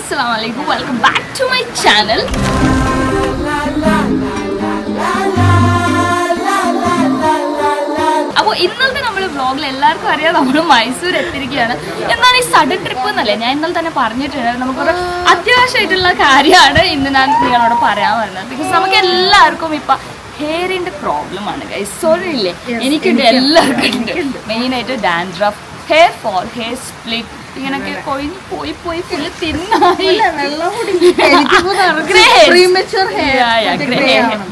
അസ്സലാം വലൈക്കും welcome back to my channel അപ്പോൾ ഇന്നത്തെ നമ്മൾ വ്ളോഗിൽ എല്ലാവർക്കും അറിയാം നമ്മൾ മൈസൂർ എത്തിയിരിക്കുകയാണ്. എന്നാൽ ഈ സഡൻ ട്രിപ്പ് എന്നല്ലേ ഞാൻ ഇന്നലെ തന്നെ പറഞ്ഞിട്ടുണ്ട്. നമുക്കൊരു അത്യാവശ്യമായിട്ടുള്ള കാര്യമാണ് ഇന്ന് ഞാൻ നിങ്ങളോട് പറയാൻ വരുന്നത് ബിക്കോസ് നമുക്ക് എല്ലാവർക്കും ഇപ്പം ഹെയറിന്റെ പ്രോബ്ലം ആണ് ഗൈസ് സോറി ഇല്ലേ? എനിക്കുണ്ട് എല്ലാവർക്കും ഉണ്ട്. മെയിനായിട്ട് dandruff hair fall hair split ഇങ്ങനൊക്കെ കൊഴിഞ്ഞ് പോയി പോയി ഫുള്ള് തിന്നായി.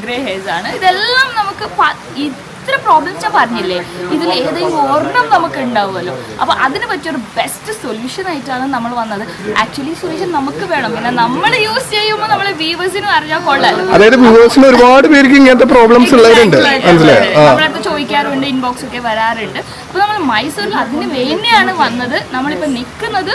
ഗ്രേ ഹെയർസ് ആണ്. ഇതെല്ലാം നമുക്ക് ഇത്ര പ്രോബ്ലംസ് ഞാൻ പറഞ്ഞില്ലേ? ഇതിൽ ഏതെങ്കിലും ഒരെണ്ണം നമുക്ക് ഉണ്ടാവുമല്ലോ അപ്പൊ അതിന് പറ്റിയൊരു ബെസ്റ്റ് സൊല്യൂഷൻ ആയിട്ടാണ് നമ്മൾ വന്നത്. ആക്ച്വലി സൊല്യൂഷൻ നമുക്ക് വേണം. പിന്നെ നമ്മൾ യൂസ് ചെയ്യുമ്പോൾ നമ്മൾ വ്യൂവേഴ്സിനും അറിഞ്ഞാൽ കൊള്ളാലോ. അതായത് വ്യൂവേഴ്സിന് ഒരുപാട് പേർക്ക് ഇങ്ങനത്തെ പ്രോബ്ലംസ് ഉള്ളവരുണ്ട്. നമ്മളടുത്ത് ചോദിക്കാറുണ്ട് ഇൻബോക്സ് ഒക്കെ വരാറുണ്ട്. അപ്പൊ നമ്മൾ മൈസൂരിൽ അതിന് വേണ്ടിയാണ് വന്നത്. നമ്മളിപ്പോ നിൽക്കുന്നത്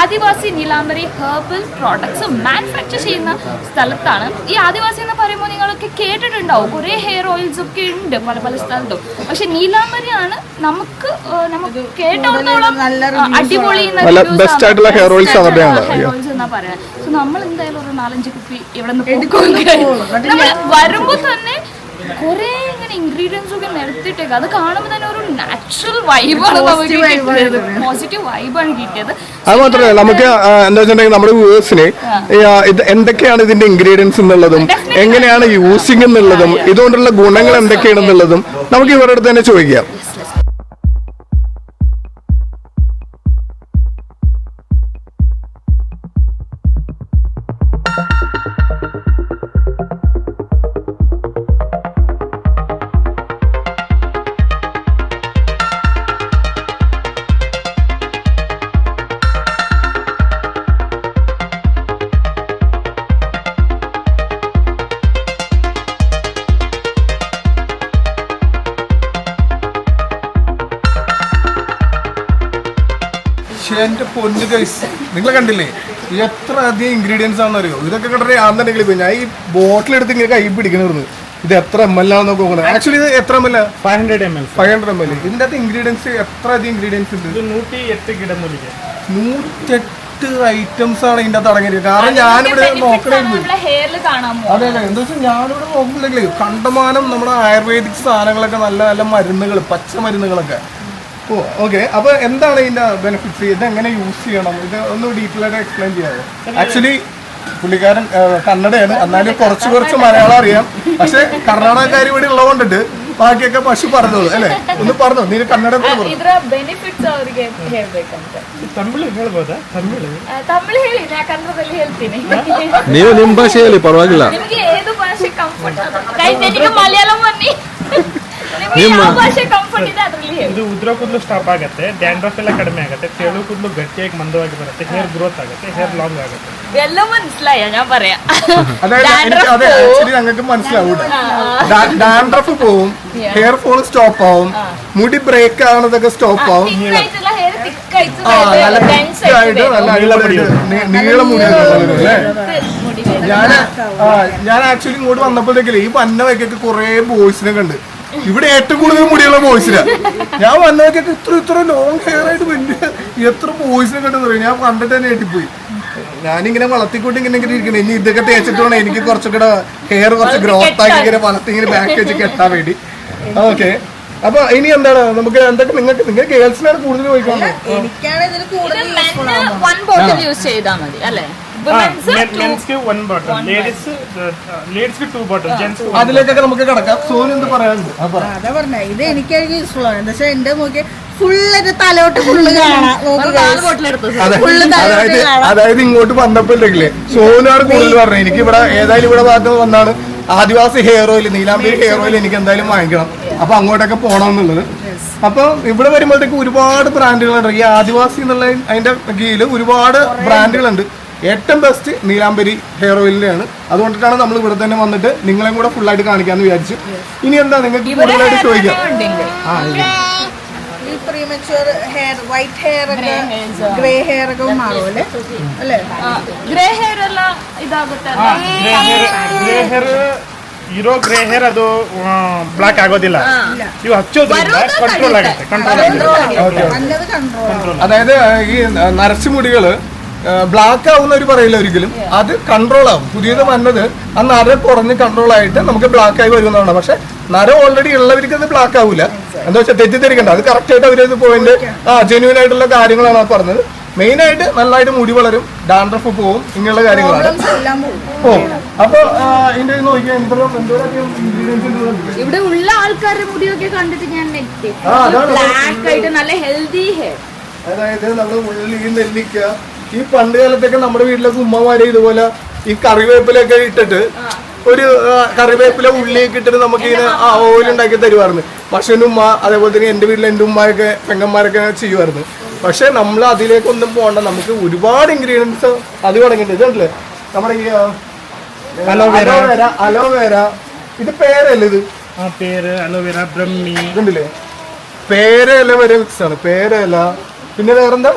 Adivasi Neelambari herbal products manufacture ചെയ്യുന്ന സ്ഥലത്താണ്. ഈ ആദിവാസി എന്ന് പറയുമ്പോൾ നിങ്ങളൊക്കെ കേട്ടിട്ടുണ്ടാവും. കുറെ ഹെയർ ഓയിൽസ് ഒക്കെ ഉണ്ട്. പല പല സ്ഥലത്തും പക്ഷെ നീലാംബരിയാണ് നമുക്ക് നമുക്ക് കേട്ടോടത്തോളം അടിപൊളി നല്ല ആയിട്ടുള്ള ഹെയർ oils എന്നാ പറയുന്നത് സോ നമ്മൾ എന്തായാലും ഒരു നാലഞ്ച് കുപ്പി ഇവിടെ നിന്ന് വരുമ്പോ തന്നെ കുറെ ഇങ്ങനെ ഇൻഗ്രീഡിയൻസ് ഒക്കെ നിരത്തിയിട്ടേക്ക് അത് കാണുമ്പോൾ തന്നെ ഒരു നാച്ചുറൽ വൈബാണ് നമുക്ക് കിട്ടിയത്. പോസിറ്റീവ് വൈബാണ് കിട്ടിയത്. അത് മാത്രമല്ല നമുക്ക് എന്താ വെച്ചിട്ടുണ്ടെങ്കിൽ നമ്മുടെ വ്യൂവേഴ്സിന് ഇത് എന്തൊക്കെയാണ് ഇതിന്റെ ഇൻഗ്രീഡിയൻസ് എന്നുള്ളതും എങ്ങനെയാണ് യൂസിങ് എന്നുള്ളതും ഇതുകൊണ്ടുള്ള ഗുണങ്ങൾ എന്തൊക്കെയാണെന്നുള്ളതും നമുക്ക് ഇവരുടെ അടുത്ത് തന്നെ ചോദിക്കാം. ഗൈസ് നിങ്ങൾ കണ്ടില്ലേ? എത്ര അധികം ഇൻഗ്രീഡിയൻസ് ആണെന്ന് അറിയോ ഇതൊക്കെ കണ്ടിട്ട് ആണെന്നുണ്ടെങ്കിൽ ഇപ്പൊ ഞാൻ ഈ ബോട്ടിൽ എടുത്ത് ഇങ്ങനെ കൈ പിടിക്കണമായിരുന്നു ഇത് എത്ര എം എൽ ആണെന്ന് നോക്കുന്നത് ആക്ച്വലി ഇത് എത്ര M L five hundred M L five hundred M L ഇതിന്റെ അകത്ത് ഇൻഗ്രീഡിയൻസ് എത്ര അധികം ഇൻഗ്രീഡിയൻസ് ഉണ്ട്? നൂറ്റി എട്ട് നൂറ്റെട്ട് ഐറ്റംസ് ആണ് ഇതിന്റെ അകത്ത് അടങ്ങിയത് കാരണം ഞാനിവിടെ നോക്കണായിരുന്നു അതെ അതെ. എന്താ വെച്ചാൽ ഞാനിവിടെ നോക്കുന്നുണ്ടെങ്കിൽ കണ്ടമാനം നമ്മുടെ ആയുർവേദിക് സാധനങ്ങളൊക്കെ നല്ല നല്ല മരുന്നുകൾ പച്ചമരുന്നുകളൊക്കെ. ഓക്കെ അപ്പൊ എന്താണ് ഇതിന്റെ ബെനിഫിറ്റ്സ് ഇത് എങ്ങനെ യൂസ് ചെയ്യണം ഇത് ഒന്ന് ഡീറ്റെയിൽ ആയിട്ട് എക്സ്പ്ലെയിൻ ചെയ്യാമോ ആക്ച്വലി പുള്ളിക്കാരൻ ആ, കന്നഡയാണ് എന്നാലും കുറച്ച് കുറച്ച് മലയാളം അറിയാം പക്ഷെ കർണാടകക്കാർ ഇവിടെ ഉള്ളതുകൊണ്ടിട്ട് ബാക്കിയൊക്കെ പശു പറഞ്ഞോളൂ അല്ലേ ഒന്ന് പറഞ്ഞോ നീ കന്നഡത്തിൽ പറഞ്ഞു ಇದರ ಬೆನಿಫಿಟ್ಸ್ ಅವರಿಗೆ ಹೇಳ್ಬೇಕಂತ ತಮಿಳು ಹೇಳ್ಬೋದಾ ತಮಿಳು ಆ, ತಮಿಳು ಹೇಳಿ ನಾ ಕನ್ನಡದಲ್ಲಿ ಹೇಳ್ತೀನಿ ನೀವು ನಿಮ್ಮ ಭಾಷೆಯಲ್ಲಿ ಪರವಾಗಿಲ್ಲ ನಿಮಗೆ ಏದು ಭಾಷೆ ಕಂಫರ್ಟ್ ಗೈಸ್ ನನಗೆ ಮಲಯಾಳಂ ಬನ್ನಿ ನಿಮಗೆ ಯಾವ ಭಾಷೆ ಕಂಫರ್ಟ್ ಇದೆ ಅದ್ರಲ್ಲಿ ಹೇಳಿ ಇದು ಉದ್ರ ಕೂದಲು ಸ್ಟಾಪ್ ಆಗುತ್ತೆ ಡ್ಯಾಂಡ್ರಫ್ ಎಲ್ಲ ಕಡಿಮೆ ಆಗುತ್ತೆ ತೆಳು ಕೂದಲು ಗಟ್ಟಿಯಾಗಿ ಮಂದವಾಗಿ ಬರುತ್ತೆ ಹೇರ್ ಗ್ರೋತ್ ಆಗುತ್ತೆ ಹೇರ್ ಲಾಂಗ್ ಆಗುತ್ತೆ എല്ലാം മനസ്സിലായ ഞാൻ പറയാം അതായത് എനിക്ക് അതെ ആക്ച്വലി ഞങ്ങൾക്ക് മനസ്സിലാവും ഡാൻഡ്രഫ് പോവും ഹെയർ ഫോൾ സ്റ്റോപ്പ് ആവും മുടി ബ്രേക്ക് ആവുന്നതൊക്കെ സ്റ്റോപ്പ് ആവും തിക്കായിട്ടുള്ള ഹെയർ തിക്കായിട്ട് ആ നല്ല തിക്കായിട്ട് നല്ല അടിപൊളിയായിട്ട് നീ- നീളം മുടി അല്ലേ മുടി വരും. ഞാൻ ആ ഞാൻ ആക്ച്വലി ഇങ്ങോട്ട് വന്നപ്പോഴത്തേക്കില്ലേ ഈ വന്ന വൈക്കൊക്കെ കുറെ ബോയ്സിനെ കണ്ട് ഇവിടെ ഏറ്റവും കൂടുതൽ മുടിയുള്ള ബോയ്സിനാ ഞാൻ വന്നതൊക്കെ ഇത്ര ഇത്ര ലോങ് ഹെയർ ആയിട്ട് വലിയ എത്ര ബോയ്സിനെ കണ്ടെന്ന് പറയും ഞാൻ കണ്ടിട്ട് തന്നെ ഏറ്റിപ്പോയി ഞാനിങ്ങനെ വളർത്തിക്കൊണ്ട് ഇങ്ങനെ ഇങ്ങനെ ഇരിക്കണം. ഇനി ഇതൊക്കെ തേച്ചിട്ട് വേണം. എനിക്ക് കുറച്ചുകൂടെ ഹെയർ കുറച്ച് ഗ്രോത്ത് ആക്കി ഇങ്ങനെ വളർത്തി ഇങ്ങനെ ബാക്ക് വെച്ച് കെട്ടാൻ വേണ്ടി. ഓക്കെ അപ്പൊ ഇനി എന്താണ്? നമുക്ക് എന്തൊക്കെ നിങ്ങൾക്ക് നിങ്ങൾ ഗേൾസിനാണ് കൂടുതൽ പോയിക്കോളൂ എനിക്കാണ് ഇതിൽ കൂടുതൽ വൺ ബോട്ടിൽ യൂസ് ചെയ്താൽ മതി അല്ലേ? അതിലേക്കൊക്കെ നമുക്ക് കിടക്കാം. സോനു എന്ത് പറയാനുണ്ട്? അതാ പറഞ്ഞ. ഇത് എനിക്ക് യൂസ്ഫുൾ ആണ്. എന്താ വെച്ചാൽ എന്റെ നോക്കിയ ഫുള്ളൊരു തലോട്ട് ഫുള്ള് കാണാം. അതായത് അതായത് ഇങ്ങോട്ട് വന്നപ്പോഴേ സോനാണ് കൂടുതൽ പറഞ്ഞത് എനിക്ക് ഇവിടെ ഏതായാലും ഇവിടെ ഭാഗത്ത് വന്നാണ് Adivasi hair oil Neelambari hair oil എനിക്ക് എന്തായാലും വാങ്ങിക്കണം. അപ്പൊ അങ്ങോട്ടൊക്കെ പോകണം എന്നുള്ളത് അപ്പൊ ഇവിടെ വരുമ്പോഴത്തേക്ക് ഒരുപാട് ബ്രാൻഡുകളുണ്ട് ഈ ആദിവാസി എന്നുള്ള അതിന്റെ കീഴിൽ ഒരുപാട് ബ്രാൻഡുകളുണ്ട് ഏറ്റവും ബെസ്റ്റ് നീലാംബരി ഹെയർ ഓയിലിന്റെയാണ് അതുകൊണ്ടിട്ടാണ് നമ്മൾ ഇവിടെ തന്നെ വന്നിട്ട് നിങ്ങളെയും കൂടെ ആയിട്ട് കാണിക്കാന്ന് വിചാരിച്ചു. ഇനി എന്താ നിങ്ങൾക്ക് കൂടുതലായിട്ട് ചോദിക്കാം? അതായത് ഈ hair white hair grey hair അല്ലേ? ഗ്രേ ഹെയർ ಅದು നരസിമുടികൾ ബ്ലാക്ക് ആവുന്നവർ പറയില്ല ഒരിക്കലും. അത് കൺട്രോൾ ആവും. പുതിയത് വന്നത് ആ നര കുറഞ്ഞ് കൺട്രോൾ ആയിട്ട് നമുക്ക് ബ്ലാക്ക് ആയി വരുന്നതാണ്. പക്ഷെ നര ഓൾറെഡി ഉള്ളവർക്ക് അത് ബ്ലാക്ക് ആവില്ല എന്താ വെച്ചാൽ തെറ്റിദ്ധരിക്കണ്ട. അത് കറക്റ്റ് ആയിട്ട് അവരത് പോയിന്റ് ആ ജെന്യൂൻ ആയിട്ടുള്ള കാര്യങ്ങളാണ് ആ പറഞ്ഞത്. മെയിൻ ആയിട്ട് നല്ലതായിട്ട് മുടി വളരും ഡാൻഡ്രഫ് പോവും ഇങ്ങനെയുള്ള കാര്യങ്ങളാണ്. ഓ പോവും. അപ്പൊ ഇതിന്റെ ഇത് നോക്കിയാൽ എന്തോരം എന്തോരം ingredients ഇവിടെ ഉള്ള ആൾക്കാരുടെ മുടിയൊക്കെ കണ്ടിട്ട് ഞാൻ ബ്ലാക്ക് ആയിട്ട് നല്ല ഹെൽത്തി ഹെയർ അതായത് നമ്മൾ ഉള്ളി നെല്ലിക്ക ഈ പണ്ട് കാലത്തൊക്കെ നമ്മുടെ വീട്ടിലൊക്കെ ഉമ്മമാര് ഇതുപോലെ ഈ കറിവേപ്പിലൊക്കെ ഇട്ടിട്ട് ഒരു കറിവേപ്പില ഉള്ളിയൊക്കെ ഇട്ടിട്ട് നമുക്ക് ഇങ്ങനെ ആ ഓയിൽ ഉണ്ടാക്കി തരുമായിരുന്നു പശുവിന്റെ ഉമ്മ അതേപോലെ തന്നെ എന്റെ വീട്ടിൽ എന്റെ ഉമ്മയൊക്കെ പെങ്ങന്മാരൊക്കെ ചെയ്യുമായിരുന്നു പക്ഷെ നമ്മൾ അതിലേക്കൊന്നും പോകണ്ട. നമുക്ക് ഒരുപാട് ഇൻഗ്രീഡിയൻസ് അത് തുടങ്ങിയിട്ട് ഇതല്ലേ നമ്മുടെ ഈ അലോവേര അലോവേര ഇത് പേരല്ലേ ഇത്? ആ പേര് അലോവേര ബ്രഹ്മി ഇതുണ്ടല്ലേ? പേരയില വരെ മിക്സ് ആണ്. പേരയില. പിന്നെ വേറെന്താ?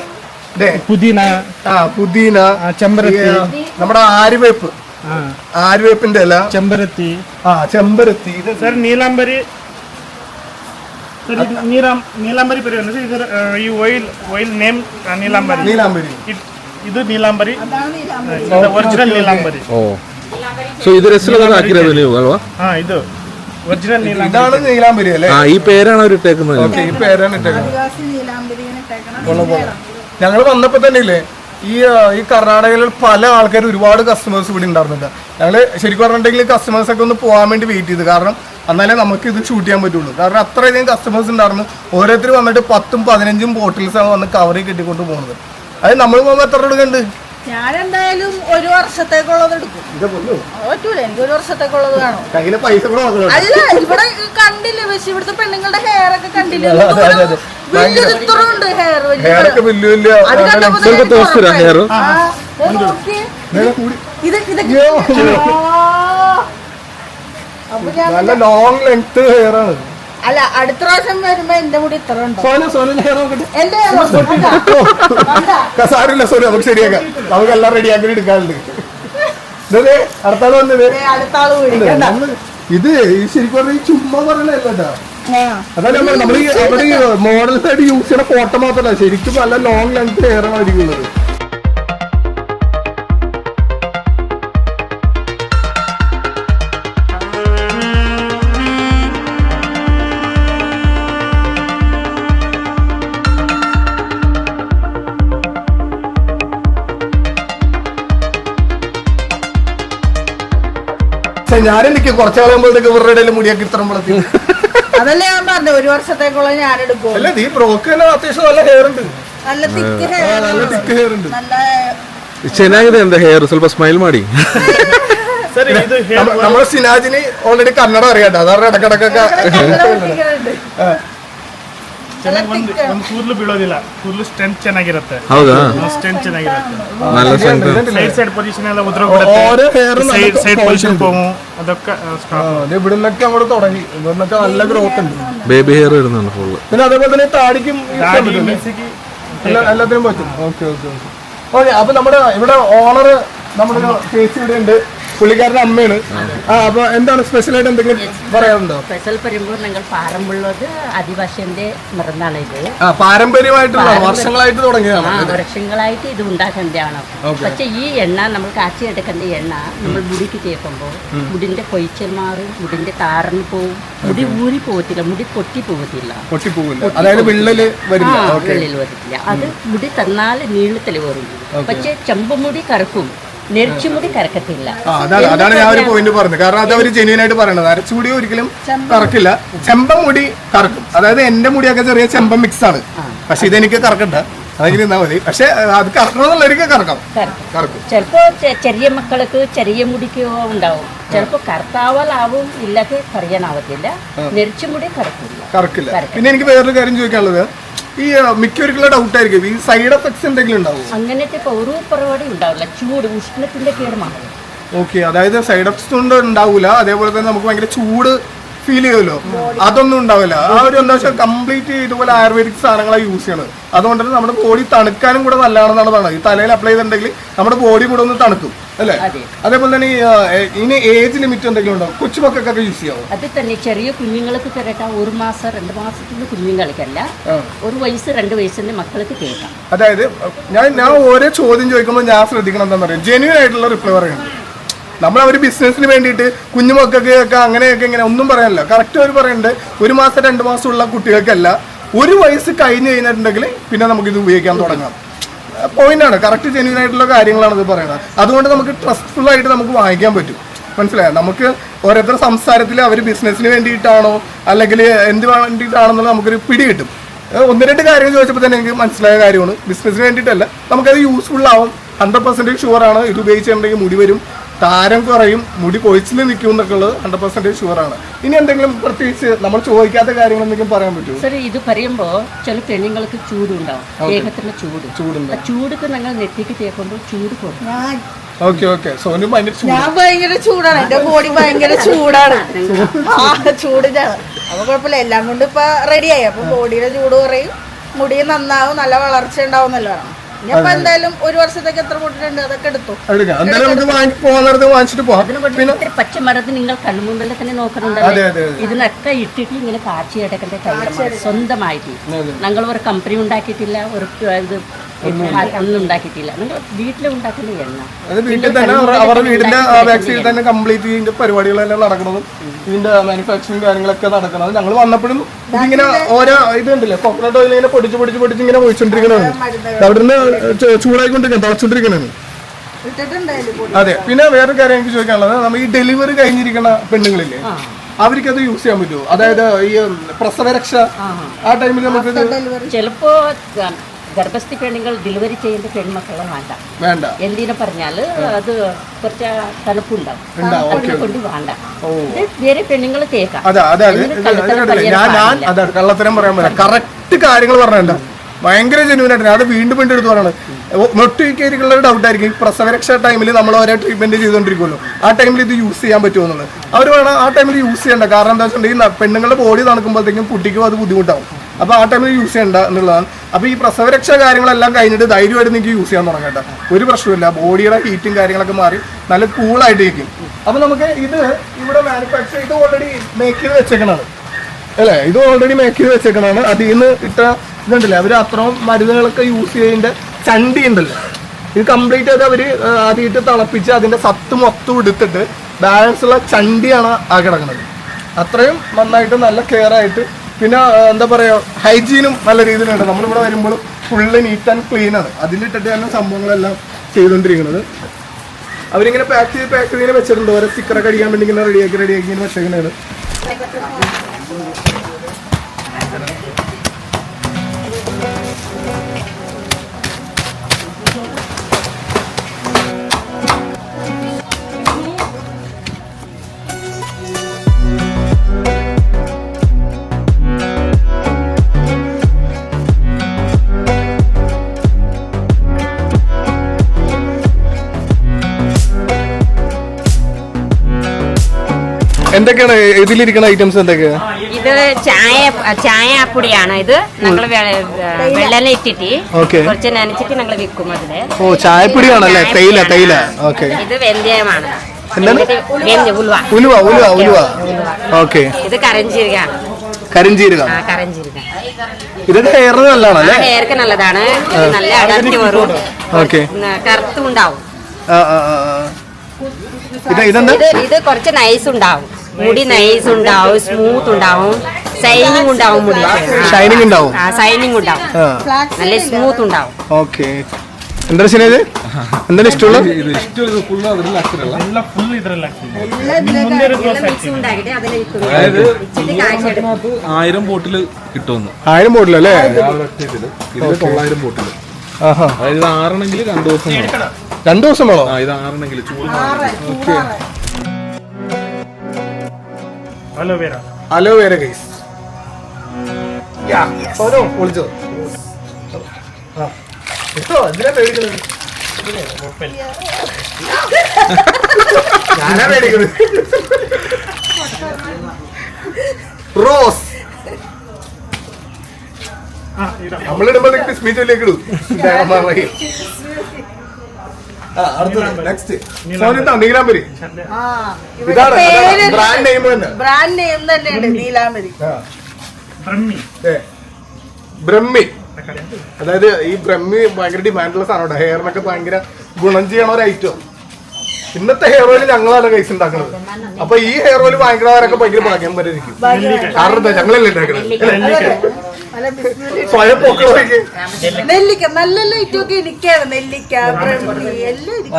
പുതിന ആ പുതിന ആ, ചെമ്പരത്തി. ഈ, നമ്മുടെ ആര്യവേപ്പ് ആ ആര്യവേപ്പിന്റെ ഇല ചെമ്പരത്തി ആ ചെമ്പരത്തി ഇത് ಸರ್ ನೀಲಾಂಬರಿ ಸರ್ ಇದು ನೀರಾಂ ನೀಲಾಂಬರಿ ಪರಿವಹನ ಸರ್ ಇದರ ಆ, ಈ oil oil name Neelambari Neelambari ಇದ್- ಇದು Neelambari original Neelambari oh so ಇದು ಹೆಸರು ಹಾಕಿರೋದು ನೀವು ಅಲ್ವಾ ಹಾ ಇದು ಒರಿಜಿನಲ್ ನೀಲಾಂಬರಿ ഇതാണ് നീലാംബരി അല്ലേ ആ ഈ പേരാണ് അവർ ഇട്ടേക്കുന്നത് ഓക്കെ ഈ പേരാണ് ഇട്ടേക്കുന്നത് ആദിവാസി നീലാംബരിങ്ങനെ ഇട്ടേക്കണം കൊള്ളാം, കൊള്ളാം. ഞങ്ങൾ വന്നപ്പോൾ തന്നെ ഇല്ലേ ഈ ഈ കർണാടകയിൽ പല ആൾക്കാർ ഒരുപാട് കസ്റ്റമേഴ്സ് ഇവിടെ ഉണ്ടായിരുന്നില്ല. ഞങ്ങൾ ശരിക്കും പറഞ്ഞിട്ടുണ്ടെങ്കിൽ കസ്റ്റമേഴ്സ് ഒക്കെ ഒന്ന് പോകാൻ വേണ്ടി വെയിറ്റ് ചെയ്തു. കാരണം എന്നാലേ നമുക്ക് ഇത് ഷൂട്ട് ചെയ്യാൻ പറ്റുള്ളൂ. കാരണം അത്രയധികം കസ്റ്റമേഴ്സ് ഉണ്ടായിരുന്നു. ഓരോരുത്തർ വന്നിട്ട് പത്തും പതിനഞ്ചും ബോട്ടിൽസ് ആണ് വന്ന് കവറിൽ കെട്ടിക്കൊണ്ട് പോകുന്നത് അത് നമ്മൾ പോകുമ്പോൾ എത്ര എടുക്കുന്നുണ്ട്? ഞാൻ എന്തായാലും ഒരു വർഷത്തേക്കുള്ളത് എടുക്കും. എനിക്ക് ഒരു വർഷത്തേക്കുള്ളത് വേണം. അല്ല ഇവിടെ കണ്ടില്ല പക്ഷെ ഇവിടുത്തെ പെണ്ണുങ്ങളുടെ ഹെയർ ഒക്കെ കണ്ടില്ലേ? വലിയൊരുത്തറുണ്ട് ഹെയർ നല്ല ലോങ് ലെങ്ത് ഹെയർ ആണ്. അല്ല അടുത്ത പ്രാവശ്യം വരുമ്പോ എന്റെ മുടി ഇത്ര ഉണ്ടോ? സോന സോന ഹെയർ നോക്കട്ടെ. എന്റെ? കസാരില്ല സോന നമുക്ക് ശരിയാക്കാം. നമുക്ക് എല്ലാം റെഡിയാക്കി എടുക്കാനുണ്ട്. ഇതേ അടുത്താൾ വന്നത് ദേ. അടുത്ത ആൾ വിളിക്കണ്ട ഇത് ഈ ശരിക്കും പറഞ്ഞാൽ ചുമ്മാ പറയണല്ലോ അതല്ല നമ്മൾ അവിടെ മോഡൽസ് ആയിട്ട് യൂസ് ചെയ്യണ ഫോട്ടോ മാത്രമല്ല ശരിക്കും നല്ല ലോങ് ലെങ്ത് ഹെയർ ആണ് ഇരിക്കുന്നത് പക്ഷെ ഞാനെനിക്ക് കുറച്ച് കാലമ്പോഴത്തേക്ക് ഇവരുടെ ഇടയിൽ മുടിയൊക്കെ ഇത്ര വളർത്തി അതല്ലേ ഞാൻ പറഞ്ഞു ഒരു വർഷത്തേക്കുള്ള ഞാൻ എടുക്കും അല്ല ഈ ബ്രോക്ക് തന്നെ അത്യാവശ്യം നല്ല ഹെയർ ഉണ്ട് നല്ല തിക്ക് ഹെയർ നല്ല തിക്ക് ഹെയർ ഉണ്ട് നല്ല ಚೆನ್ನಾಗಿದೆ ಅಂತ ಹೇರ್ ಸ್ವಲ್ಪ ಸ್ಮೈಲ್ ಮಾಡಿ ಸರ್ ಇದು hair നമ്മ- നമ്മുടെ സിനാജിന് ഓൾറെഡി കന്നഡ അറിയാട്ടോ അതാണ് ഇടക്കിടക്കൊക്കെ ಚೆನ್ನಾಗಿ ಒಂದು ಒಂದು ಕೂದಲು ಬೀಳೋದಿಲ್ಲ. ಕೂದಲು ಸ್ಟ್ರೆಂತ್ ಚೆನ್ನಾಗಿರುತ್ತೆ. ಹೌದಾ? ಸ್ಟ್ರೆಂತ್ ಚೆನ್ನಾಗಿರುತ್ತೆ. നല്ല സെന്റർ ಸೈಡ್ ಸೈಡ್ ಪೊಸಿಷನ್ ಎಲ್ಲ ഓരോ hair ഉം സൈഡ് സൈഡ് പൊസിഷൻ പോകും അതൊക്കെ സ്ട്രോങ് ഇത് ഇവിടുന്നൊക്കെ അങ്ങോട്ട് തുടങ്ങി ഇവിടുന്നൊക്കെ നല്ല ഗ്രോത്ത് ഉണ്ട്. ബേബി ഹെയർ വരുന്നുണ്ട് ഫുള്ള് പിന്നെ അതേപോലെ തന്നെ ഈ താടിക്കും use ചെയ്യാൻ പറ്റും. എല്ലാ- എല്ലാത്തിനും പറ്റും. ഓക്കെ ഓക്കെ ഓക്കെ ഓക്കെ അപ്പൊ നമ്മുടെ ഇവിടെ ഓണർ നമ്മുടെ ഫേസ് ഇവിടെ ഉണ്ട്. പുള്ളിക്കാരന്റെ അമ്മയാണ്. ആ. അപ്പൊ എന്താണ് സ്പെഷ്യൽ ആയിട്ട് എന്തെങ്കിലും പറയാനുണ്ടോ? സ്പെഷ്യൽ പറയുമ്പോൾ ഞങ്ങൾ പാരമ്പുള്ളത് ആദിവാസിന്റെ ഇത് ആ പാരമ്പര്യമായിട്ടുള്ള വർഷങ്ങളായിട്ട് തുടങ്ങിയതാണ് ആ വർഷങ്ങളായിട്ട് ഇത് ഉണ്ടാക്കേണ്ടതാണ്. പക്ഷെ ഈ എണ്ണ നമ്മൾ കാച്ചിയെടുക്കേണ്ട എണ്ണ നമ്മൾ മുടിക്ക് ചേർക്കുമ്പോൾ മുടിന്റെ കൊയ്ച്ചൽ മാറും മുടിന്റെ താറന്ന് പോവും. മുടി ഊരി പോകത്തില്ല മുടി പൊട്ടി പോകത്തില്ല. പൊട്ടിപ്പോകില്ല അതായത് വിള്ളൽ വരില്ല. ഓക്കെ. അത് മുടി തന്നാൽ നീളത്തിൽ വരും പക്ഷെ ചെമ്പുമുടി കറക്കും. നെരിച്ചുമുടി കറക്കത്തില്ല ആ അതാണ് അതാണ് ഞാൻ ഒരു പോയിന്റ് പറഞ്ഞത്. കാരണം അത് അവർ ജെന്യൂൻ ആയിട്ട് പറയണത് അരച്ചുമുടി ഒരിക്കലും കറക്കില്ല. ചെമ്പം മുടി കറക്കും. അതായത് എന്റെ മുടിയൊക്കെ ചെറിയ ചെമ്പം മിക്സ് ആണ്. പക്ഷെ ഇതെനിക്ക് കറക്കണ്ട. അതെങ്കിലും നിന്നാ മതി. പക്ഷെ അത് കറക്കണമെന്നുള്ളവർക്ക് കറക്കാം. കറക്കും. ചിലപ്പോ ചെറിയ മക്കൾക്ക് ചെറിയ മുടിക്കോ ഉണ്ടാവും. ചിലപ്പോ കറുത്താവലാവും ഇല്ലാതെ കറിയാനാവത്തില്ല നെരിച്ചു മുടി കറക്കില്ല. കറക്കില്ല. പിന്നെ എനിക്ക് വേറൊരു കാര്യം ചോദിക്കാനുള്ളത്. ഈ മിക്കവർക്കുള്ള ഡൗട്ട് ആയിരിക്കും. ഈ സൈഡ് എഫക്ട്സ് എന്തെങ്കിലും ഉണ്ടാവും? അങ്ങനത്തെ ഇപ്പൊ ഒരു പരിപാടി ഉണ്ടാവില്ല. ചൂട് ഉഷ്ണത്തിന്റെ കേട് മാത്രം. ഓക്കെ. അതായത് സൈഡ് എഫക്ട്സ് കൊണ്ട് ഉണ്ടാവില്ല അതേപോലെ തന്നെ നമുക്ക് ഭയങ്കര ചൂട് ഫീൽ ചെയ്യുമല്ലോ അതൊന്നും ഉണ്ടാവില്ല. ആ ഒരു എന്താ വെച്ചാൽ കംപ്ലീറ്റ് ഇതുപോലെ ആയുർവേദിക് സാധനങ്ങളാണ് യൂസ് ചെയ്യണത്. അതുകൊണ്ട് തന്നെ നമ്മുടെ ബോഡി തണുക്കാനും കൂടെ നല്ലതാണെന്നാണ് പറയുന്നത് ഈ തലയിൽ അപ്ലൈ ചെയ്തിട്ടുണ്ടെങ്കിൽ നമ്മുടെ ബോഡി കൂടെ ഒന്ന് തണുക്കും അല്ലേ? അതേപോലെ തന്നെ ഇനി ഏജ് ലിമിറ്റ് എന്തെങ്കിലും ഉണ്ടോ? കൊച്ചുമക്കൾക്കൊക്കെ യൂസ് ചെയ്യാവോ? അത് തന്നെ ചെറിയ കുഞ്ഞുങ്ങൾക്ക് തരട്ട ഒരു മാസം രണ്ട് മാസത്തിന്റെ കുഞ്ഞുങ്ങൾക്കല്ല. ഒരു വയസ്സ് രണ്ട് വയസ്സിന്റെ മക്കൾക്ക് കേൾക്കാം. അതായത് ഞാൻ ഞാൻ ഓരോ ചോദ്യം ചോദിക്കുമ്പോൾ ഞാൻ ശ്രദ്ധിക്കണം എന്താണെന്ന് പറയാം ജെന്യൂൻ ആയിട്ടുള്ള റിപ്ലൈ പറയുന്നത് നമ്മൾ അവർ ബിസിനസ്സിന് വേണ്ടിയിട്ട് കുഞ്ഞുമക്കൾക്ക് ഒക്കെ അങ്ങനെയൊക്കെ ഇങ്ങനെ ഒന്നും പറയാനില്ല. കറക്റ്റ് അവർ പറയുന്നുണ്ട് ഒരു മാസം രണ്ട് മാസമുള്ള കുട്ടികൾക്കല്ല ഒരു വയസ്സ് കഴിഞ്ഞ് കഴിഞ്ഞിട്ടുണ്ടെങ്കിൽ പിന്നെ നമുക്കിത് ഉപയോഗിക്കാൻ തുടങ്ങാം. പോയിന്റാണ് കറക്റ്റ് ജെന്യൂൻ ആയിട്ടുള്ള കാര്യങ്ങളാണ് ഇത് പറയുന്നത് അതുകൊണ്ട് നമുക്ക് ട്രസ്റ്റ്ഫുൾ ആയിട്ട് നമുക്ക് വാങ്ങിക്കാൻ പറ്റും. മനസ്സിലായോ? നമുക്ക് ഓരോരുത്തർ സംസാരത്തിൽ അവർ ബിസിനസ്സിന് വേണ്ടിയിട്ടാണോ അല്ലെങ്കിൽ എന്ത് വേണ്ടിയിട്ടാണെന്നുള്ള നമുക്കൊരു പിടി കിട്ടും. ഒന്ന് രണ്ട് കാര്യങ്ങൾ ചോദിച്ചപ്പോൾ തന്നെ എനിക്ക് മനസ്സിലായ കാര്യമാണ്. ബിസിനസ്സിന് വേണ്ടിയിട്ടല്ല. നമുക്കത് യൂസ്ഫുൾ ആവും. ഹൺഡ്രഡ് പെർസെന്റേജ് ഷുവറാണ് ഇത് ഉപയോഗിച്ചിട്ടുണ്ടെങ്കിൽ മുടി വരും. താരം കുറയും മുടി കൊഴിച്ചിൽ നിൽക്കും എന്നൊക്കെ ഉള്ളത് ഹൺഡ്രഡ് ഷുവർ ആണ്. ഇനി എന്തെങ്കിലും പ്രത്യേകിച്ച് നമ്മൾ ചോദിക്കാത്ത കാര്യങ്ങൾ എന്തെങ്കിലും പറയാൻ പറ്റുമോ? സാർ ഇത് പറയുമ്പോൾ ചില പെണ്ണുങ്ങൾക്ക് ചൂടുണ്ടാവും. ദേഹത്തിന് ചൂട്. ചൂടുണ്ട്. ആ ചൂടുക്ക് ഞങ്ങൾ നെറ്റിക്ക് തേക്കുമ്പോൾ ചൂട് കുറയും. ഞാൻ ഓക്കെ ഓക്കെ സോനു ഭയങ്കര ചൂട്. ഞാൻ ഭയങ്കര ചൂടാണ്. എന്റെ ബോഡി ഭയങ്കര ചൂടാണ്. ആ ചൂടിനാണ് അപ്പൊ കുഴപ്പമില്ല. എല്ലാം കൊണ്ട് ഇപ്പൊ റെഡിയായി അപ്പൊ ബോഡിയുടെ ചൂട് കുറയും. മുടി നന്നാവും. നല്ല വളർച്ച ഉണ്ടാവും എന്നുള്ളതാണ് ഇനിയപ്പോ എന്തായാലും ഒരു വർഷത്തേക്ക് എത്ര അതൊക്കെ എടുത്തു. എടുക്കാം. എന്തായാലും നമുക്ക് വാങ്ങി പോകുന്നിടത്ത് വാങ്ങിച്ചിട്ട് പോവാം പിന്നെ ഇത്തിരി പച്ചമരത്ത് നിങ്ങൾ കണ്ണുമുമ്പിൽ തന്നെ നോക്കുന്നുണ്ടല്ലോ. ഇതിനൊക്കെ ഇട്ടിട്ട് ഇങ്ങനെ കാച്ചി എടുക്കേണ്ട ടൈമാണ് സ്വന്തമായിട്ട്. ഞങ്ങൾ ഒരു കമ്പനി ഉണ്ടാക്കിയിട്ടില്ല ഒരു ഇത് ഒന്നും ഉണ്ടാക്കിയിട്ടില്ല. നിങ്ങൾ വീട്ടിൽ ഉണ്ടാക്കുന്ന എണ്ണ. അത് വീട്ടിൽ തന്നെ അവരുടെ വീടിന്റെ വാക്സിനിൽ തന്നെ കംപ്ലീറ്റ് ഇതിന്റെ പരിപാടികളെല്ലാം നടക്കുന്നതും ഇതിന്റെ മാനുഫാക്ചറിങ് കാര്യങ്ങളൊക്കെ നടക്കുന്നത് ഞങ്ങൾ വന്നപ്പോഴും ഇതിങ്ങനെ ഓരോ ഇതുണ്ടല്ലോ കോക്കനട്ട് ഓയിൽ ഇങ്ങനെ പൊടിച്ച് പൊടിച്ച് പൊടിച്ച് ഇങ്ങനെ ഒഴിച്ചോണ്ടിരിക്കണതാണ്. അവിടുന്ന് ചൂടായിക്കൊണ്ടിരിക്കണം പൊടി? അതെ പിന്നെ വേറൊരു കാര്യം എനിക്ക് ചോദിക്കാനുള്ളത് നമ്മൾ ഈ ഡെലിവറി കഴിഞ്ഞിരിക്കുന്ന പെണ്ണുങ്ങളില്ലേ അവർക്കത് യൂസ് ചെയ്യാൻ പറ്റുമോ? അതായത് ഈ പ്രസവരക്ഷ ആ. ടൈമിൽ നമുക്ക് ചിലപ്പോ ഗർഭസ്ഥി പെണ്ണുങ്ങൾ ഡെലിവറി ചെയ്യുന്ന പെൺമക്കളെ വേണ്ട. വേണ്ട. എന്തിനു പറഞ്ഞാൽ അത് കുറച്ച് തണുപ്പുണ്ടാവും. അതിനെ കൊണ്ട് വേണ്ട. വേറെ പെണ്ണുങ്ങൾ തേക്കാം അതെ അതെ അതെ. കള്ളത്തരം ഞാൻ പറയാൻ ഞാൻ പാടില്ല. കള്ളത്തരം പറയാൻ പറ്റില്ല കറക്റ്റ് കാര്യങ്ങൾ പറഞ്ഞില്ല ഭയങ്കര ജെന്യൂൻ ആയിട്ട് അത് വീണ്ടും വീണ്ടും എടുത്തു മൊട്ടിക്കേരിക്കുള്ള ഒരു ഡൗട്ട് ആയിരിക്കും. പ്രസവരക്ഷ ടൈമിൽ നമ്മൾ ഓരോ ട്രീറ്റ്മെന്റ് ചെയ്തുകൊണ്ടിരിക്കുമല്ലോ ആ ടൈമിൽ ഇത് യൂസ് ചെയ്യാൻ പറ്റുമോ എന്നുള്ളത്. അവർ വേണം ആ ടൈമിൽ യൂസ് ചെയ്യേണ്ട. കാരണം എന്താ വെച്ചിട്ടുണ്ടെങ്കിൽ പെണ്ണുങ്ങളുടെ ബോഡി നടക്കുമ്പോഴത്തേക്കും കുട്ടിക്കും അത് ബുദ്ധിമുട്ടാവും. അപ്പോൾ ആ ടൈമിൽ യൂസ് ചെയ്യണ്ട എന്നുള്ളതാണ്. അപ്പോൾ ഈ പ്രസവരക്ഷ കാര്യങ്ങളെല്ലാം കഴിഞ്ഞിട്ട് ധൈര്യമായിട്ട് നിങ്ങൾക്ക് യൂസ് ചെയ്യാൻ തുടങ്ങേണ്ട ഒരു പ്രശ്നമില്ല ബോഡിയുടെ ഹീറ്റും കാര്യങ്ങളൊക്കെ മാറി നല്ല കൂളായിട്ട് ഇരിക്കും അപ്പോൾ നമുക്ക് ഇത് ഇവിടെ മാനുഫാക്ചർ ഇത് ഓൾറെഡി മേക്ക് ചെയ്ത് വെച്ചേക്കണതാണ് അല്ലേ? ഇത് ഓൾറെഡി മേക്ക് ചെയ്ത് വെച്ചേക്കണതാണ്. അതിൽ നിന്ന് ഇട്ട ഇതുണ്ടല്ലേ? അവർ അത്രയും മരുന്നുകളൊക്കെ യൂസ് ചെയ്യേണ്ട ചണ്ടി ഉണ്ടല്ലോ. ഇത് കംപ്ലീറ്റ് അത് അവർ ആദ്യമായിട്ട് തിളപ്പിച്ച് അതിന്റെ സത്ത് മൊത്തം എടുത്തിട്ട് ബാലൻസ് ഉള്ള ചണ്ടിയാണ് ആ കിടക്കുന്നത്. അത്രയും നന്നായിട്ട് നല്ല കെയർ ആയിട്ട് പിന്നെ എന്താ പറയുക ഹൈജീനും നല്ല രീതിയിലുണ്ട് നമ്മളിവിടെ വരുമ്പോൾ ഫുള്ള് നീറ്റ് ആൻഡ് ക്ലീൻ ആണ്. അതിലിട്ടിട്ട് തന്നെ സംഭവങ്ങളെല്ലാം ചെയ്തുകൊണ്ടിരിക്കുന്നത് അവരിങ്ങനെ പാക്ക് ചെയ്ത് പാക്ക് ചെയ്ത് വെച്ചിട്ടുണ്ട്. ഓരോ സ്റ്റിക്കറൊക്കെ അടിക്കാൻ വേണ്ടി ഇങ്ങനെ റെഡിയാക്കി റെഡിയാക്കി ഇങ്ങനെ വെച്ചേക്കുന്നതാണ്. എന്തൊക്കെയാണ്? ഇതിലിരിക്കുന്ന ഐറ്റംസ് എന്തൊക്കെയാണ് ഇത് ചായ ചായപ്പൊടിയാണ് ഇത്. ഞങ്ങൾ വെള്ളം ഇട്ടിട്ട് കുറച്ച് നനച്ചിട്ട് ഞങ്ങൾ വിൽക്കും അതിൽ. ഓ ചായപ്പൊടിയാണല്ലേ? തേയില തേയില. ഓക്കെ. ഇത് വെന്തയമാണ്. ഉലുവ. ഉലുവ ഉലുവ ഓക്കെ. ഇത് കരഞ്ചീരകാണ് കരിഞ്ചീരക. ആ കരഞ്ചീരക. ഇത് ഹെയറിന് നല്ലതാണ്. ഹെയർക്ക് നല്ലതാണ് നല്ല അടർത്തി വരും. ഓക്കെ. കറുത്തും ഉണ്ടാവും. ഇത് ഇതെന്താ? ഇത് ഇത് കുറച്ച് നൈസ് ഉണ്ടാവും. മുടി നൈസ് ഉണ്ടാവും സ്മൂത്ത് ഉണ്ടാവും ഷൈനിങ് ഉണ്ടാവും മുടി. ഷൈനിങ് ഉണ്ടാവും? ആ ഷൈനിങ് ഉണ്ടാവും. നല്ല സ്മൂത്ത് ഉണ്ടാവും. ഓക്കെ എന്താ ഇത്? എന്താണ് ഇഷ്ടമുള്ളത്? ആയിരം ബോട്ടിൽ കിട്ടുമെന്ന്. ആയിരം ബോട്ടിൽ അല്ലേ? തൊള്ളായിരം ബോട്ടിൽ ആഹാ. അതായത് ആറണെങ്കിൽ രണ്ടു ദിവസം രണ്ടു ദിവസം വേണോ? ഇത് ആറണെങ്കിൽ ചൂട് aloe vera aloe vera guys rose. നമ്മളിടുമ്പോ സ്മീറ്റിലേക്ക് ഇടും. നീലാംബരി. ആ ഇതാണ് ബ്രാൻഡ് നെയിം തന്നെ ബ്രാൻഡ് നെയിം തന്നെയുണ്ട് നീലാംബരി. ബ്രഹ്മി. അതായത് ഈ ബ്രഹ്മി ഭയങ്കര ഡിമാൻഡുള്ള സാധനമാണ്. ഹെയറിനൊക്കെ ഭയങ്കര ഗുണം ചെയ്യണ ഒരു ഐറ്റം ഇന്നത്തെ ഹെയർ ഓയിൽ ഞങ്ങളാണ് കൈസ് ഉണ്ടാക്കുന്നത്. അപ്പൊ ഈ ഹെയർ ഓയിൽ വാങ്ങിക്കുന്നവരൊക്കെ ഭയങ്കര ഭാഗ്യം വരെ ഇരിക്കും. കാരണം എന്താ? ഞങ്ങളല്ലേ ഉണ്ടാക്കുന്നത് സ്വയം പൊക്കളൊക്കെ നെല്ലിക്ക. നല്ല ലൈറ്റും ഒക്കെ എനിക്കാണ്. നെല്ലിക്ക.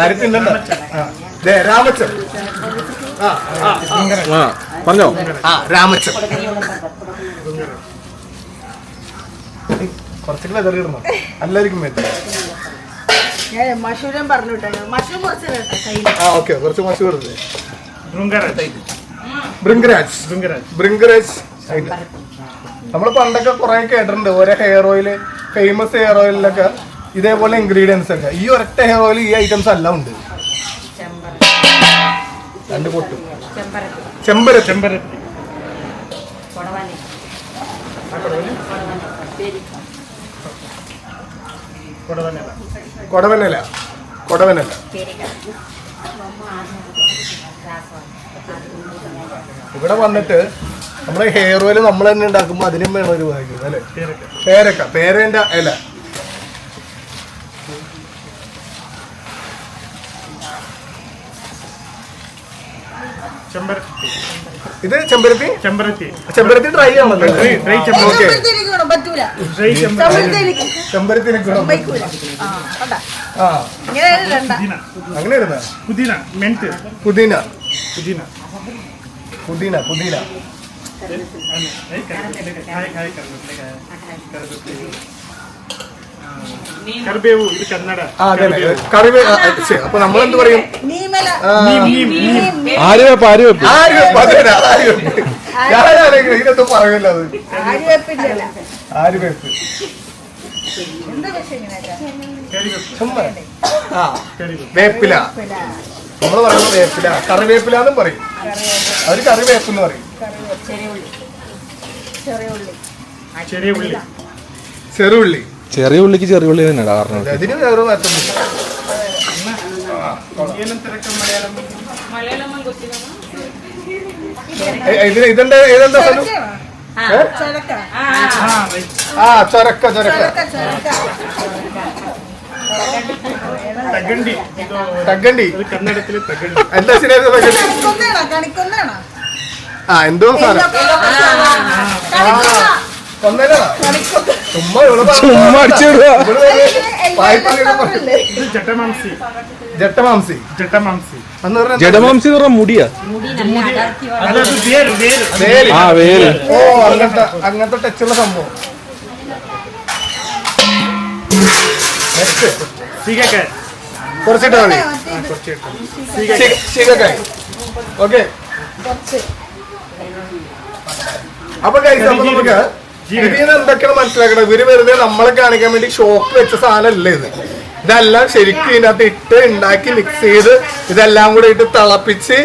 ആരും തിന്നണ്ട? രാമച്ചൻ. ആ ആ, ആ. ആ പറഞ്ഞോ? ആ രാമച്ചൻ. ഇടണം. എല്ലാവർക്കും വേണ്ടി. ഞാൻ മഷൂരം പറഞ്ഞു വിട്ടാണ് മഷൂർ കുറച്ച് കയ്യിൽ ആ ഓക്കെ കുറച്ച് ബൃങ്കരാജ് ബൃങ്കരാജ് നമ്മൾ പണ്ടൊക്കെ കുറെ കേട്ടിട്ടുണ്ട്. ഓരോ ഹെയർ ഓയിൽ ഫേമസ് ഹെയർ ഓയിലൊക്കെ ഇതേപോലെ ഇൻഗ്രീഡിയൻസ് ഒക്കെ. ഈ ഒരൊറ്റ ഹെയർ ഓയിൽ ഈ ഐറ്റംസ് എല്ലാം ഉണ്ട്. രണ്ട് പൊട്ടും. ചെമ്പരത്തി. ചെമ്പരത്തി. കൊടുവനല്ല കൊടവനല. കൊടവനല. ഇവിടെ വന്നിട്ട് നമ്മളെ ഹെയർ ഓയിൽ നമ്മൾ തന്നെ ഉണ്ടാക്കുമ്പോൾ അതിനും വേണം ഒരു ഭാഗ്യം അല്ലേ? പേരക്ക. പേരേന്റെ ഇല. ഇത് ചെമ്പരത്തി? ചെമ്പരത്തി. ചെമ്പരത്തി ഡ്രൈ ആണല്ലോ. ഡ്രൈ ചെമ്പരത്തി. പറ്റൂല. അങ്ങനെ പുതിന. പുതിന പുതിന. പുതിന. പുതിന കറിവേവ് ഇത് കന്നഡ. കറിവേ അപ്പൊ നമ്മളെന്ത് പറയും? ആര്യവെപ്പ് ആര്യവെപ്പ് ആര്യവെപ്പ് അതെ ഞാനാണെങ്കിൽ ഇതിനൊന്നും പറയില്ല ആര് ആ വേപ്പില. നമ്മൾ പറയുന്നത് വേപ്പില. കറിവേപ്പില. എന്നും പറയും. അവർ കറിവേപ്പ് എന്ന് പറയും ചെറിയ ഉള്ളി. ചെറിയ ഉള്ളിക്ക് ചെറിയ ഉള്ളി തന്നെയാണ് കാരണം അതിന് വേറെ മാറ്റം മലയാളം ഇതെന്താ ആ ചൊരക്ക ചൊരക്ക. തകണ്ടി. എന്താ ശരിയായത് ആ എന്തോ സാധനം. ചുമ്മാ ജട്ടമാംസി. ജട്ടമാംസി. ജട്ടമാംസി. ജഡവംശി മുടിയാ. ആ വേര്. ഓ അങ്ങനത്തെ അങ്ങനത്തെ ടച്ചുള്ള സംഭവം. കുറച്ചിട്ടാ മതി. ഓക്കെ അപ്പൊ കഴിച്ചാൽ നമുക്ക് ഇതിന് എന്തൊക്കെയാണ് മനസ്സിലാക്കണം ഇവർ വെറുതെ നമ്മളെ കാണിക്കാൻ വേണ്ടി ഷോക്ക് വെച്ച സാധനം അല്ലേ ഇത്? ഇതെല്ലാം ശരിക്കും ഇതിനകത്ത് ഇട്ട് ഉണ്ടാക്കി മിക്സ് ചെയ്ത് ഇതെല്ലാം കൂടെ ഇട്ട് തിളപ്പിച്ച്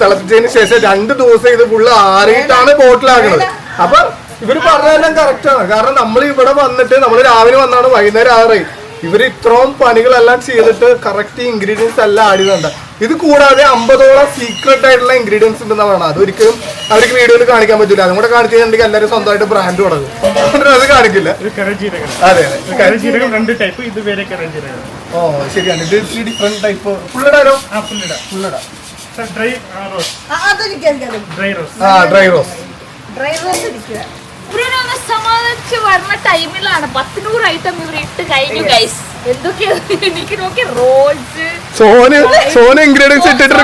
തിളപ്പിച്ചതിന് ശേഷം രണ്ട് ദിവസം ഇത് ഫുള്ള് ആറിയിട്ടാണ് ബോട്ടിലാക്കുന്നത് അപ്പൊ ഇവർ പറഞ്ഞതെല്ലാം കറക്റ്റാണ് കാരണം നമ്മൾ ഇവിടെ വന്നിട്ട് നമ്മൾ രാവിലെ വന്നാണ് വൈകുന്നേരം ആറായി ഇവർ ഇത്രയും പണികളെല്ലാം ചെയ്തിട്ട് കറക്റ്റ് ഇൻഗ്രീഡിയൻസ് എല്ലാം ആഡ് ചെയ്യുന്നുണ്ട് ഇത് കൂടാതെ അമ്പതോളം സീക്രട്ട് ആയിട്ടുള്ള ഇൻഗ്രീഡിയൻസ് ഉണ്ടെന്നാണ് പറയുന്നത് അത് ഒരിക്കലും അവർക്ക് വീഡിയോയിൽ കാണിക്കാൻ പറ്റില്ല അതും കൂടെ കാണിച്ചു കഴിഞ്ഞിട്ടുണ്ടെങ്കിൽ എല്ലാവരും സ്വന്തമായിട്ട് ബ്രാൻഡ് തുടങ്ങും. അത് കാണിക്കില്ല. അതെ ഓ ശരിയാണ് ഇത് ഡിഫറെന്റ് ടൈപ്പ് ഫുള്ളടാരോ ഫുള്ളട. Dry rose dry rose dry rose ഇവരൊന്ന് സമാധാനിച്ച് വരുന്ന ടൈമിലാണ് പത്തിനൂറ് ഐറ്റം ഇവർ ഇട്ട് കഴിഞ്ഞു ഗൈസ് എന്തൊക്കെയാണ് എനിക്ക് നോക്കി റോസ് സോന് സോന് ഇൻഗ്രീഡിയൻസ് ഇട്ടിട്ട്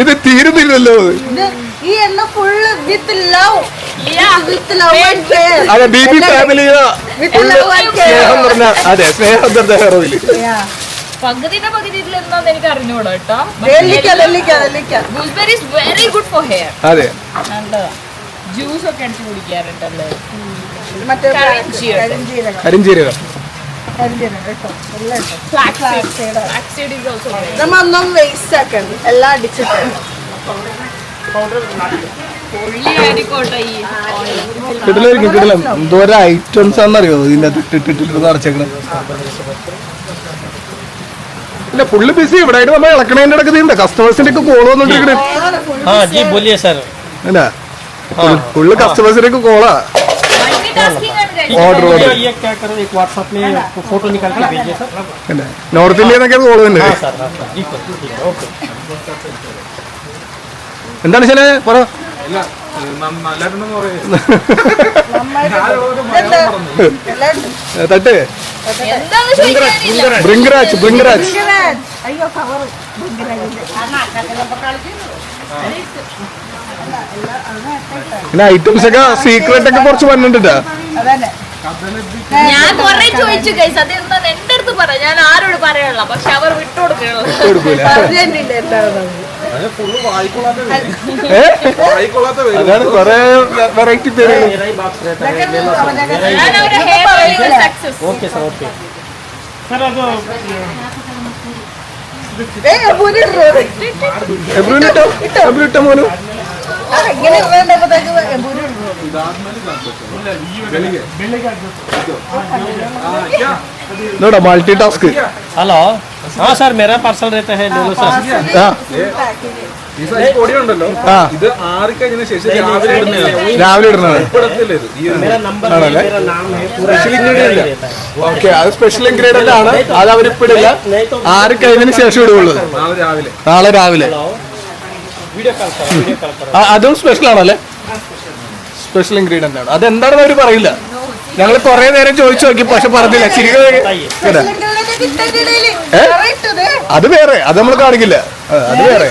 ഇത് തീരുന്നില്ലല്ലോ ഇത് ഈ എണ്ണ ഫുള്ള് വിത്ത് ലവ് അതെ ബി ബി ഫാമിലി സ്നേഹം പറഞ്ഞ അതെ സ്നേഹം ഹെറോയിൽ പകുതിന്റെ പകുതി ഇതിലെന്താന്ന് എനിക്ക് അറിഞ്ഞൂടാ കേട്ടോ. Gooseberry is very good for hair അതെ. ജ്യൂസ് ഒക്കെ അടിച്ച് കുടിക്കാറുണ്ടല്ലേ? കരിഞ്ജീരകം. നമ്മൊന്നും വേസ്റ്റ് ആക്കണ്ട എല്ലാം അടിച്ചിട്ട്. കിടിലം എന്തോരം ഐറ്റംസ് ആണെന്നറിയോ ഇതിന്റെ ഇട്ടിട്ടിട്ട് അടച്ചേക്കണ ഇല്ല ഫുള്ള് ബിസി ഇവിടെ ആയിട്ട് നമ്മൾ ഇളക്കണതിന്റെ ഇടയ്ക്ക് നീണ്ട കസ്റ്റമേഴ്സിന്റെ ഒക്കെ കോൾ വന്നോണ്ടിരിക്കണേ हाँ जी बोलिए सर അല്ല ഫുള്ള് കസ്റ്റമേഴ്സിന്റെ ഒക്കെ കോളാ Multitasking ആണ് guys. ഓർഡർ ഓർഡർ ये क्या करो एक व्हाट्सएप में फोटो निकाल के भेजिए सर അല്ലേ നോർത്ത് ഇന്ത്യന്നൊക്കെ കോള് തന്നെ हाँ सर हाँ सर जी सर ठीक है ओके എന്താണ് ശരി പറ തട്ട്. ബൃങ്കരാജ് ബൃങ്കരാജ് അയ്യോ കവർ പിന്നെ ഐറ്റംസ് ഒക്കെ സീക്രട്ട് ഒക്കെ കുറച്ച് പറഞ്ഞിട്ടാ അതന്നെ. ഞാൻ കൊറേ ചോദിച്ചു കൈസ് അത് എന്താ എന്റെ അടുത്ത് പറ ഞാൻ ആരോട് പറയാനുള്ള പക്ഷെ അവർ വിട്ടുകൊടുക്കണം അതാണ് കൊറേ വെറൈറ്റി പേര്. Okay sir okay. മോനു? ഇങ്ങനെ ನೋಡ ಮಲ್ಟಿ ಟಾಸ್ಕ್ ಹಲೋ ಹಾ ಸರ್ ಮೇರಾ ಪಾರ್ಸಲ್ ರೇತ ಹೇ ಲೋ ಸರ್ പൊടിയുണ്ടല്ലോ ഇത് ആറി കഴിഞ്ഞ ശേഷം രാവിലെ രാവിലെ ഇടുന്നത്. അത് സ്പെഷ്യൽ ഇൻഗ്രീഡിയന്റ് ആണ്. അത് അവരിപ്പിടില്ല ആറി കഴിഞ്ഞതിന് ശേഷം ഇടുള്ളൂ നാളെ രാവിലെ. നാളെ രാവിലെ. അതും സ്പെഷ്യൽ ആണല്ലേ? സ്പെഷ്യൽ ഇൻഗ്രീഡിയന്റ് ആണ്. അതെന്താണെന്ന് അവർ പറയില്ല. ഞങ്ങൾ കുറെ നേരം ചോദിച്ചു നോക്കി പക്ഷെ പറഞ്ഞില്ല. ശരിക്കും അത് വേറെ. അത് നമ്മൾ കാണിക്കില്ല. അത് വേറെ.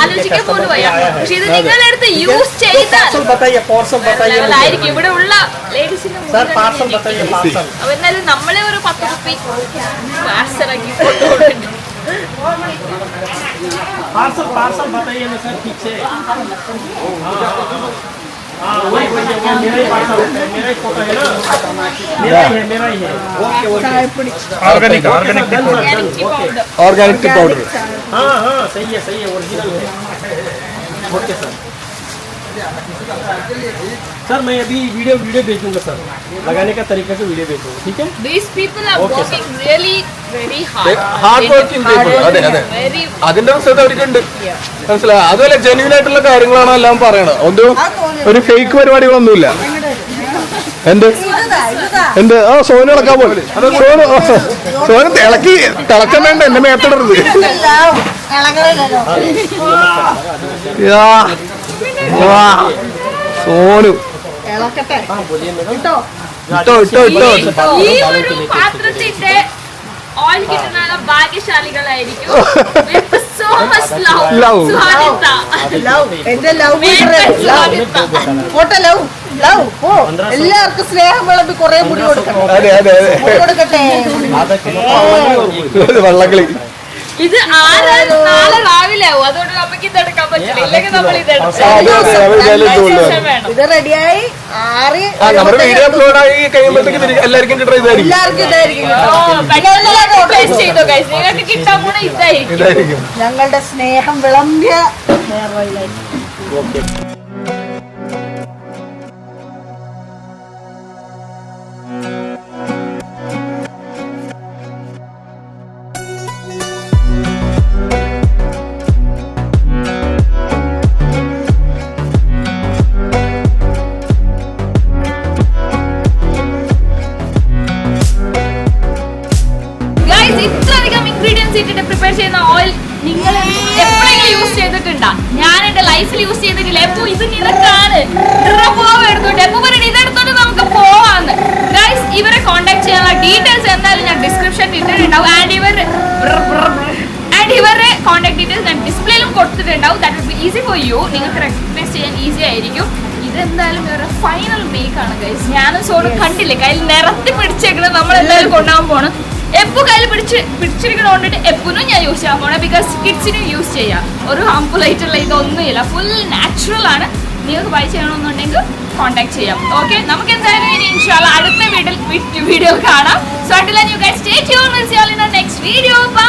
ആലോചിക്കാൻ ഇവിടെ ഉള്ള നമ്മളെ ഒരു പത്ത് റുപ്പി पार्सल पार्सल बताइए ना सर ठीक से। हाँ। ऑर्गेनिक ऑर्गेनिक ऑर्गेनिक पाउडर हाँ हाँ सही है सही है ओरिजिनल है। Okay sir. सर मैं अभी वीडियो वीडियो भेजूंगा सर लगाने का तरीका से वीडियो भेजूंगा ठीक है These people are working really very hard. Hard working people അതെ അതെ Very അതിന്റെ റിസൾട്ട് അവർക്കുണ്ട് മനസ്സിലായി അതുപോലെ ജെന്യൂൻ ആയിട്ടുള്ള കാര്യങ്ങളാണ് എല്ലാം പറയണത് ഒന്നും ഒരു ഫേക്ക് പരിപാടികളൊന്നുമില്ല എന്ത് എന്ത് ആ സോനു ഇളക്കാൻ പോലെ സോനു ആ, സോനു തിളക്കി തിളക്കം വേണ്ട എന്റെ മേത്തിടരുത് യാ. വാ. സോനു. ഇളക്കട്ടെ. ഇട്ടോ. ഇട്ടോ ഇട്ടോ ഈ ഒരു പാത്രത്തിന്റെ ഓയിൽ കിട്ടുന്ന ഭാഗ്യശാലികളായിരിക്കും. സുഹാനിത്ത. ലവ് എന്റെ ലവ് ലവ് ലവ് ഓ എല്ലാവർക്കും സ്നേഹം വിളമ്പി കുറെ മുടി കൊടുക്കണം അതെ അതെ കൊടുക്കട്ടെ ഇത് ആറ് നാളെ രാവിലെ ആവും. അതുകൊണ്ട് നമുക്ക് ഇത് എടുക്കാൻ പറ്റില്ല. ഇല്ലെങ്കിൽ നമ്മൾ ഇത്. എടുക്കാം. ഇത് റെഡിയായി. ആറ് നമ്മുടെ വീഡിയോ അപ്ലോഡ് ആയി കഴിയുമ്പോഴത്തേക്ക് എല്ലാവർക്കും കിട്ടുന്ന ഇതായിരിക്കും. എല്ലാവർക്കും ഇതായിരിക്കും ചെയ്തോ. നിങ്ങൾക്ക് കിട്ടാൻ ഇതായിരിക്കും. ഞങ്ങളുടെ സ്നേഹം വിളമ്പിയ നേർവഴിയിലായിരിക്കും ഗൈസ് ഇട്ടിട്ടുണ്ടാവും ആൻഡ് ഇവർ ആൻഡ് ഇവരുടെ കോൺടാക്ട് ഡീറ്റെയിൽസ് ഞാൻ ഡിസ്പ്ലേയിലും കൊടുത്തിട്ടുണ്ടാവും. That will be easy for you നിങ്ങൾക്ക് റെക്കഗ്നൈസ് ചെയ്യാൻ ഈസി ആയിരിക്കും. ഇതെന്തായാലും ഇവരുടെ ഫൈനൽ മേക്ക് ആണ് ഗൈസ് ഞാനും സോണ് കണ്ടില്ലേ? കയ്യിൽ നിറത്തി പിടിച്ചേക്കുന്നത് നമ്മൾ എന്തായാലും കൊണ്ടുപോകാൻ പോകണം എപ്പോ കയ്യിൽ പിടിച്ച് പിടിച്ചിരിക്കണോണ്ടിട്ട് എപ്പോഴും ഞാൻ യൂസ് ചെയ്യാൻ പോകണം ബിക്കോസ് കിഡ്സിനും യൂസ് ചെയ്യാം. ഒരു ഹാംഫുൾ ആയിട്ടുള്ള ഇതൊന്നുമില്ല. ഫുൾ നാച്ചുറൽ ആണ്. നിങ്ങൾക്ക് ബൈ ചെയ്യണമെന്നുണ്ടെങ്കിൽ കോൺടാക്ട് ചെയ്യാം. ഓക്കെ നമുക്ക് എന്തായാലും ഇനി അടുത്ത വീഡിയോ വീഡിയോ കാണാം. So you guys stay in next video bye